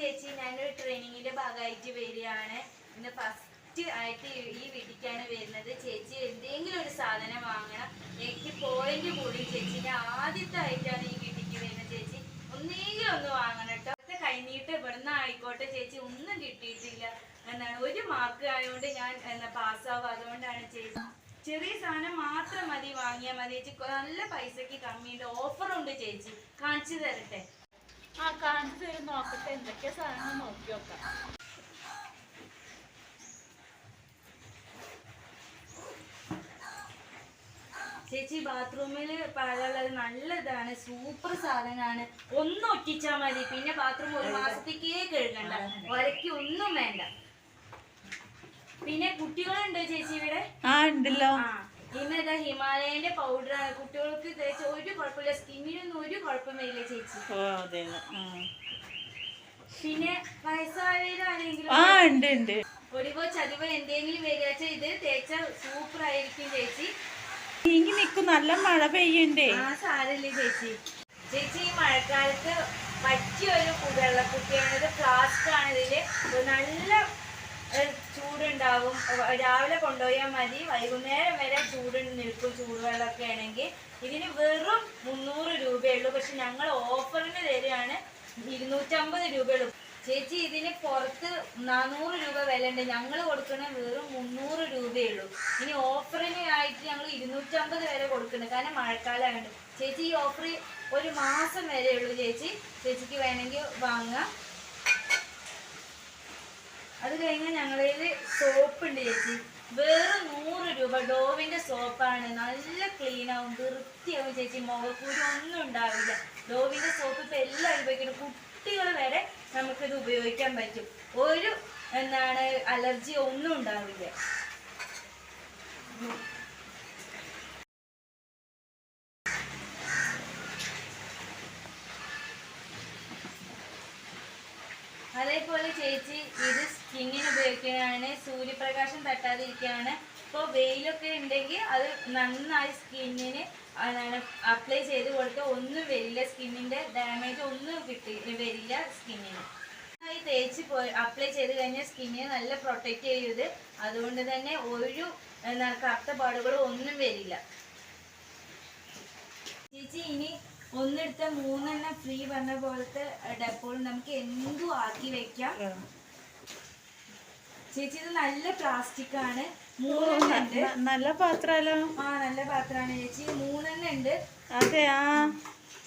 ചേച്ചി ഞാനൊരു ട്രെയിനിങ്ങിന്റെ ഭാഗമായിട്ട് വരികയാണ്. ഇന്ന് ഫസ്റ്റ് ആയിട്ട് ഈ വീട്ടിലേക്കാണ് വരുന്നത്. ചേച്ചി എന്തെങ്കിലും ഒരു സാധനം വാങ്ങണം. എനിക്ക് പോയിന്റ് കൂടി ചേച്ചിന്റെ ആദ്യത്തെ ആയിട്ടാണ് ഈ വീട്ടിലേക്ക് വരുന്നത് ചേച്ചി. ഒന്നെങ്കിലും ഒന്ന് വാങ്ങണം കേട്ടോ. കഴിഞ്ഞിട്ട് ഇവിടുന്ന് ആയിക്കോട്ടെ ചേച്ചി. ഒന്നും കിട്ടിയിട്ടില്ല എന്നാണ്. ഒരു മാർക്ക് ആയതുകൊണ്ട് ഞാൻ എന്താ പാസ്സാവും അതുകൊണ്ടാണ് ചേച്ചി ചെറിയ സാധനം മാത്രം മതി. വാങ്ങിയാൽ മതി ചേച്ചി. നല്ല പൈസക്ക് കമ്മിയുണ്ട്. ഓഫറുണ്ട് ചേച്ചി. കാണിച്ചു തരട്ടെ. ആ കാണിച്ചു തരും നോക്കട്ടെ. എന്തൊക്കെ സാധനം നോക്കി നോക്കാം. ചേച്ചി ബാത്റൂമിൽ പാലുള്ളത് നല്ലതാണ് സൂപ്പർ സാധനമാണ്. ഒന്ന് ഒറ്റിച്ചാൽ മതി. പിന്നെ ബാത്റൂം ഒരു മാസത്തേക്കേ കഴുകണ്ട. ഒരക്ക് ഒന്നും വേണ്ട. പിന്നെ കുട്ടികളുണ്ട് ചേച്ചി ഇവിടെ? ആ ഉണ്ടല്ലോ. ആ ഇന്നതാ ഹിമാലയന്റെ പൗഡർ കുട്ടികൾക്ക് തേച്ച ഒരു കുഴപ്പമില്ല. സ്കിന്നിനൊന്നും ഒരു കുഴപ്പം വരില്ല ചേച്ചി പിന്നെ വയസ്സായവരാണെങ്കിലും ആ ഉണ്ട് ഉണ്ട്. ഒടിവോ ചതിവോ എന്തെങ്കിലും വരിക ഇത് തേച്ച സൂപ്പർ ആയിരിക്കും ചേച്ചി. നീങ്ങി നിക്കും നല്ല മഴ പെയ്യണ്ടേ? ആ സാരല്ലേ ചേച്ചി. ചേച്ചി ഈ മഴക്കാലത്ത് പറ്റിയ ഒരു വെള്ളക്കുപ്പിയാണ് ഇത് ഫ്ലാസ്ക് ആണ്. ഇതിൽ നല്ല ചൂടുണ്ടാവും രാവിലെ കൊണ്ടുപോയാൽ മതി. വൈകുന്നേരം വരെ ചൂട് നിൽക്കും. ചൂടുവെള്ളമൊക്കെ ആണെങ്കിൽ ഇതിന് വെറും മുന്നൂറ് രൂപയുള്ളൂ. പക്ഷെ ഞങ്ങൾ ഓഫറിന് തരികയാണ് ഇരുന്നൂറ്റമ്പത് രൂപയുള്ളൂ. ചേച്ചി ഇതിന് പുറത്ത് നാനൂറ് രൂപ വില ഉണ്ട് ഞങ്ങൾ കൊടുക്കണ വെറും മുന്നൂറ് രൂപയുള്ളൂ. ഇനി ഓഫറിന് ആയിട്ട് ഞങ്ങൾ ഇരുന്നൂറ്റമ്പത് വരെ കൊടുക്കുന്നുണ്ട്. കാരണം മഴക്കാലമായുണ്ട് ചേച്ചി ഈ ഓഫർ ഒരു മാസം വരെയുള്ളൂ ഉള്ളൂ ചേച്ചി. ചേച്ചിക്ക് വേണമെങ്കിൽ വാങ്ങാം. അത് കഴിഞ്ഞാൽ ഞങ്ങളിൽ സോപ്പ് ഉണ്ട് ചേച്ചി. വേറെ നൂറ് രൂപ ഡോവിന്റെ സോപ്പാണ്. നല്ല ക്ലീൻ ആവും വൃത്തിയാവും ചേച്ചി. മുഖക്കൂരി ഒന്നും ഉണ്ടാവില്ല. ഡോവിന്റെ സോപ്പ് ഇപ്പൊ എല്ലാവരും ഉപയോഗിക്കണം കുട്ടികൾ വരെ നമുക്കിത് ഉപയോഗിക്കാൻ പറ്റും. ഒരു എന്താണ് അലർജി ഒന്നും ഉണ്ടാവില്ല. അതേപോലെ ചേച്ചി ഇത് സ്കിന്നിന് ഉപയോഗിക്കുന്നതാണ് സൂര്യപ്രകാശം തട്ടാതിരിക്കുകയാണ് ഇപ്പോൾ വെയിലൊക്കെ ഉണ്ടെങ്കിൽ അത് നന്നായി സ്കിന്നിന് അപ്ലൈ ചെയ്ത് കൊടുത്താൽ ഒന്നും വരില്ല സ്കിന്നിന്റെ ഡാമേജ് ഒന്നും കിട്ടി വരില്ല സ്കിന്നിന്. നന്നായി തേച്ച് പോയി അപ്ലൈ ചെയ്ത് കഴിഞ്ഞാൽ സ്കിന്നിനെ നല്ല പ്രൊട്ടക്റ്റ് ചെയ്ത് അതുകൊണ്ട് തന്നെ ഒരു കറുത്ത പാടുകളും ഒന്നും വരില്ല. ചേച്ചി ഇനി ഒന്നെടുത്ത മൂന്നെണ്ണം ഫ്രീ പറഞ്ഞ പോലത്തെ ഡപ്പോൾ നമുക്ക് എന്തും ആക്കി വെക്കാം. ചേച്ചി ഇത് നല്ല പ്ലാസ്റ്റിക് ആണ്. മൂന്നെണ്ണം ഉണ്ട്. നല്ല പാത്രല്ലോ ആ നല്ല പാത്രമാണ് ചേച്ചി. മൂന്നെണ്ണ ഉണ്ട്. അതെ ആ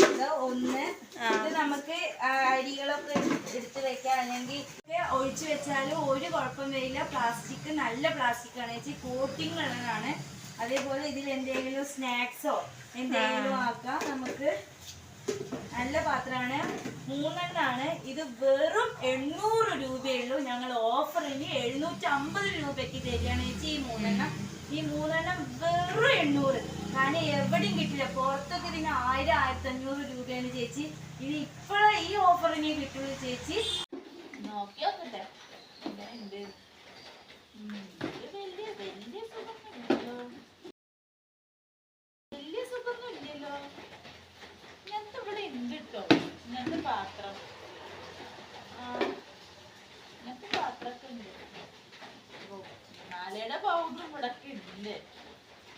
ഇത് ഒന്ന്. ഇത് നമുക്ക് അരികളൊക്കെ എടുത്ത് വെക്കാം. അല്ലെങ്കിൽ ഒഴിച്ചു വെച്ചാലും ഒരു കുഴപ്പം വരില്ല. പ്ലാസ്റ്റിക് നല്ല പ്ലാസ്റ്റിക് ആണ് ചേച്ചി. കോട്ടിങ് ഉള്ളതാണ്. അതേപോലെ ഇതിൽ എന്തെങ്കിലും സ്നാക്സോ എന്തെങ്കിലും ആക്കാം. നമുക്ക് നല്ല പാത്രമാണ്. മൂന്നെണ്ണാണ്. ഇത് വെറും എണ്ണൂറ് രൂപയുള്ളൂ ഞങ്ങൾ ഓഫറിന് എഴുന്നൂറ്റി അമ്പത് രൂപയ്ക്ക് തരികയാണ് ചേച്ചി ഈ മൂന്നെണ്ണം. ഈ മൂന്നെണ്ണം വെറും എണ്ണൂറ്. കാരണം എവിടെയും കിട്ടില്ല. പുറത്തൊക്കെ ഇതിന് ആയിരം ആയിരത്തി അഞ്ഞൂറ് രൂപയാണ് ചേച്ചി. ഇനി ഇപ്പോഴും ഈ ഓഫറിന് കിട്ടുള്ളൂ ചേച്ചി. നോക്കി വലിയ സുഖമൊന്നുമില്ലല്ലോ. ഇങ്ങനത്തെ ഇവിടെ ഉണ്ട് കേട്ടോ. ഇങ്ങനത്തെ പാത്രം ആ ഇങ്ങനത്തെ പൗഡറും പൗഡർ ഇവിടെ ഉണ്ട്.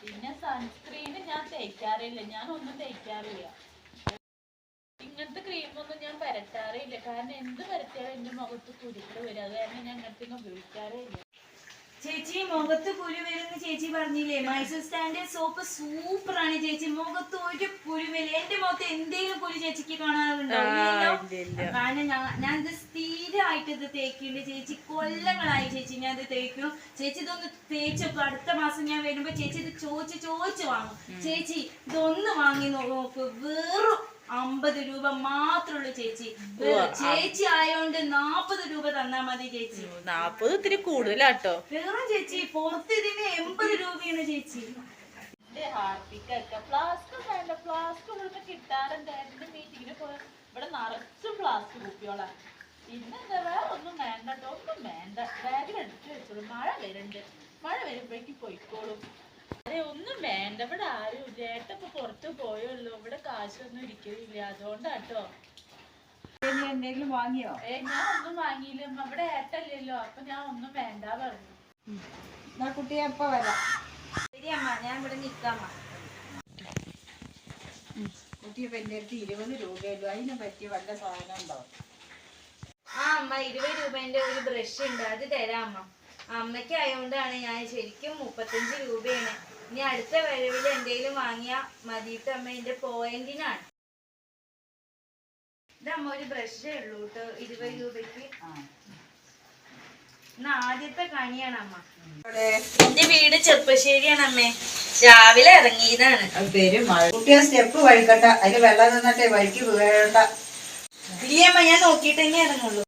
പിന്നെ സൺസ്ക്രീൻ ഞാൻ തേക്കാറില്ല. ഞാൻ ഒന്നും തേക്കാറില്ല. ഇങ്ങനത്തെ ക്രീമൊന്നും ഞാൻ പരട്ടാറില്ല കാരണം എന്ത് പരത്തിയാലും എന്റെ മുഖത്ത് കുരുക്കൾ വരും. അത് കാരണം ഞാൻ ഇങ്ങനത്തെ ഒന്നും ഉപയോഗിക്കാറേ ഇല്ല. ചേച്ചി മുഖത്ത് കുരു വരുന്ന ചേച്ചി പറഞ്ഞില്ലേ? മൈസൂർ സ്റ്റാൻഡേർഡ് സോപ്പ് സൂപ്പർ ആണ് ചേച്ചി. മുഖത്ത് ഒരു കുരു വരില്ല എന്റെ മുഖത്ത് എന്തെങ്കിലും കുരു ചേച്ചിക്ക് കാണാറുണ്ടോ? കാരണം ഞാൻ ഇത് സ്ഥിരമായിട്ട് ഇത് തേക്കുന്നുണ്ട് ചേച്ചി കൊല്ലങ്ങളായി ചേച്ചി ഞാൻ ഇത് തേക്കും. ചേച്ചി ഇതൊന്ന് തേച്ചപ്പോ അടുത്ത മാസം ഞാൻ വരുമ്പോ ചേച്ചി ഇത് ചോദിച്ച് ചോദിച്ച് വാങ്ങും. ചേച്ചി ഇതൊന്ന് വാങ്ങി നോക്ക്. വെറും അമ്പത് രൂപ മാത്രമുള്ളൂ ചേച്ചി. ചേച്ചി ആയതുകൊണ്ട് നാപ്പത് രൂപ തന്നാ മതി ചേച്ചി. നാപ്പത് ഇത്തിരി കൂടുതലാട്ടോ. വേറെ ചേച്ചി പുറത്ത് ഇതിന് എൺപത് രൂപയാണ് ചേച്ചി. ഹാർപ്പിക്കൊക്കെ ഫ്ലാസ്ക് വേണ്ട ഫ്ലാസ്ക് ഇവിടുന്ന് കിട്ടാറുണ്ട്. എന്റെ മീറ്റിങ്ങിന് പോയ ഇവിടെ നിറച്ചും ഫ്ലാസ്ക് കുപ്പിയോളാ പിന്നെന്താ വേറെ ഒന്നും വേണ്ട ഒന്നും വേണ്ട. ബാഗിൽ എടുത്ത് വെച്ചോളൂ. മഴ വരുന്നുണ്ട്. മഴ വരുമ്പോഴേക്കും പൊയ്ക്കോളും. അതെ ഒന്നും വേണ്ട. ഇവിടെ ആരും ചേട്ടൻ ഇപ്പൊ പുറത്ത് പോയുള്ളൂ. ഇവിടെ കാശൊന്നും ഇരിക്കില്ല അതുകൊണ്ടാട്ടോ. എന്തെങ്കിലും വാങ്ങിയോ? ഏ ഞാൻ ഒന്നും വാങ്ങിയില്ല. ഇവിടെ ഏട്ടല്ലല്ലോ. അപ്പൊ ഞാൻ ഒന്നും വേണ്ട പറഞ്ഞു. എന്നാ കുട്ടിയെ എപ്പോ വരാം. ശരി അമ്മ. ഞാൻ ഇവിടെ നിൽക്കാമ്മ കുട്ടി ഇപ്പൊ എന്റെ അടുത്ത് ഇരുപത് രൂപയല്ലോ അതിനെ പറ്റിയ വല്ല സാധനം ഉണ്ടോ? ആ അമ്മ ഇരുപത് രൂപേന്റെ ഒരു ബ്രഷ് ഉണ്ട്. അത് തരാം അമ്മ. അമ്മയ്ക്ക് ആയതുകൊണ്ടാണ് ഞാൻ ശരിക്കും മുപ്പത്തഞ്ച് രൂപയാണ്. ഇനി അടുത്ത വരവിൽ എന്തെങ്കിലും വാങ്ങിയാ മതിയിട്ട് അമ്മ എന്റെ പോയിന്റിനാണ്. ഇതമ്മ ഒരു ബ്രഷേ ഉള്ളൂ കേട്ടോ ഇരുപത് രൂപയ്ക്ക്. ആദ്യത്തെ കണിയാണ് അമ്മ. എന്റെ വീട് ചെറുപ്പശ്ശേരിയാണ് അമ്മേ രാവിലെ ഇറങ്ങിയതാണ്. കുട്ടിയെ സ്റ്റെപ്പ് വഴിക്കട്ട. അതിന് വെള്ളം നിന്നിട്ടേ വഴിക്ക് വീഴണ്ട. ഇല്ലമ്മ ഞാൻ നോക്കിയിട്ട് ഇറങ്ങുള്ളൂ.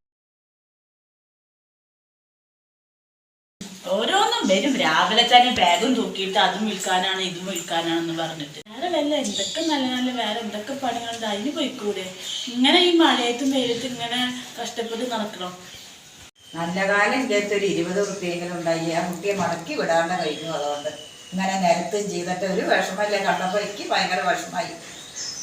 വരും. രാവിലെ തന്നെ ബാഗും തൂക്കിയിട്ട് അതും വിൽക്കാനാണ് ഇതും വിൽക്കാനാണെന്ന് പറഞ്ഞിട്ട്. വേറെ വല്ല എന്തൊക്കെ നല്ല നല്ല വേറെ എന്തൊക്കെ പണികളുണ്ട് അതിന് പോയിക്കൂടെ? ഇങ്ങനെ ഈ മഴയത്തും വെയിലത്തും ഇങ്ങനെ കഷ്ടപ്പെട്ട് നടക്കണം. നല്ല കാലം ഇല്ലാത്ത ഒരു ഇരുപത് റുപ്യെങ്കിലും ഉണ്ടായി. ആ കുട്ടിയെ മടക്കി വിടാണ്ട് കഴിഞ്ഞു അതുകൊണ്ട്. ഇങ്ങനെ നിരത്തും ചെയ്തിട്ട് ഒരു വിഷമല്ലേ കണ്ടപ്പോൾ എനിക്ക് ഭയങ്കര വിഷമായി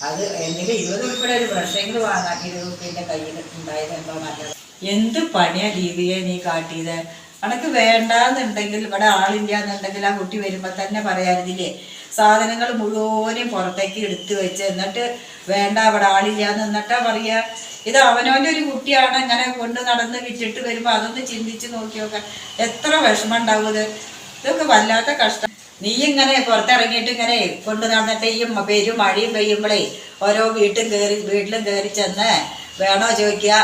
അത് എന്തെങ്കിലും ഇരുപത് ഉൾപ്പെടെ ഒരു ബ്രഷെങ്കിലും വാങ്ങാൻ ഇരുപത് റുപ്യന്റെ കയ്യിൽ ഉണ്ടായത് എന്തോ നല്ലത്. എന്ത് പണിയാ രീതിയെ നീ കാട്ടിയത്? അനക്ക് വേണ്ടാന്നുണ്ടെങ്കിൽ ഇവിടെ ആളില്ലാന്നുണ്ടെങ്കിൽ ആ കുട്ടി വരുമ്പോൾ തന്നെ പറയാറില്ലേ സാധനങ്ങൾ മുഴുവനും പുറത്തേക്ക് എടുത്തു വെച്ച് എന്നിട്ട് വേണ്ട അവിടെ ആളില്ലാന്ന് എന്നിട്ടാ പറയുക ഇത് അവനവന്റെ ഒരു കുട്ടിയാണ് ഇങ്ങനെ കൊണ്ട് നടന്ന് വിറ്റിട്ട് വരുമ്പോൾ അതൊന്ന് ചിന്തിച്ച് നോക്കി എത്ര വിഷമം ഉണ്ടാവും ഇത്. ഇതൊക്കെ വല്ലാത്ത കഷ്ടം. നീ ഇങ്ങനെ പുറത്തിറങ്ങിയിട്ട് ഇങ്ങനെ കൊണ്ട് നടന്നിട്ട് ഈ പെരും മഴയും പെയ്യുമ്പോഴേ ഓരോ വീട്ടും കയറി വീട്ടിലും കയറി ചെന്ന് വേണോ ചോദിക്കുക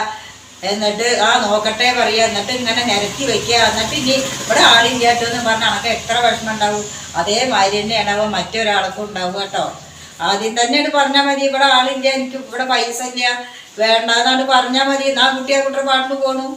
എന്നിട്ട് ആ നോക്കട്ടെ പറയുക എന്നിട്ട് ഇങ്ങനെ നിരത്തി വെക്കുക എന്നിട്ട് ഇനി ഇവിടെ ആളില്ലാട്ടെന്ന് പറഞ്ഞാൽ അനക്ക് എത്ര വിഷമം ഉണ്ടാവും അതേമാതിരി തന്നെയാണ് ഉണ്ടാവും മറ്റൊരാൾക്കും ഉണ്ടാവും കേട്ടോ. ആദ്യം തന്നെയാണ് പറഞ്ഞാൽ മതി ഇവിടെ ആളില്ല എനിക്ക് ഇവിടെ പൈസ ഇല്ല. വേണ്ടാന്നാണ് പറഞ്ഞാൽ മതി. എന്നാ കുട്ടിയെ കുട്ടിയുടെ പാട്ടിന് പോണു?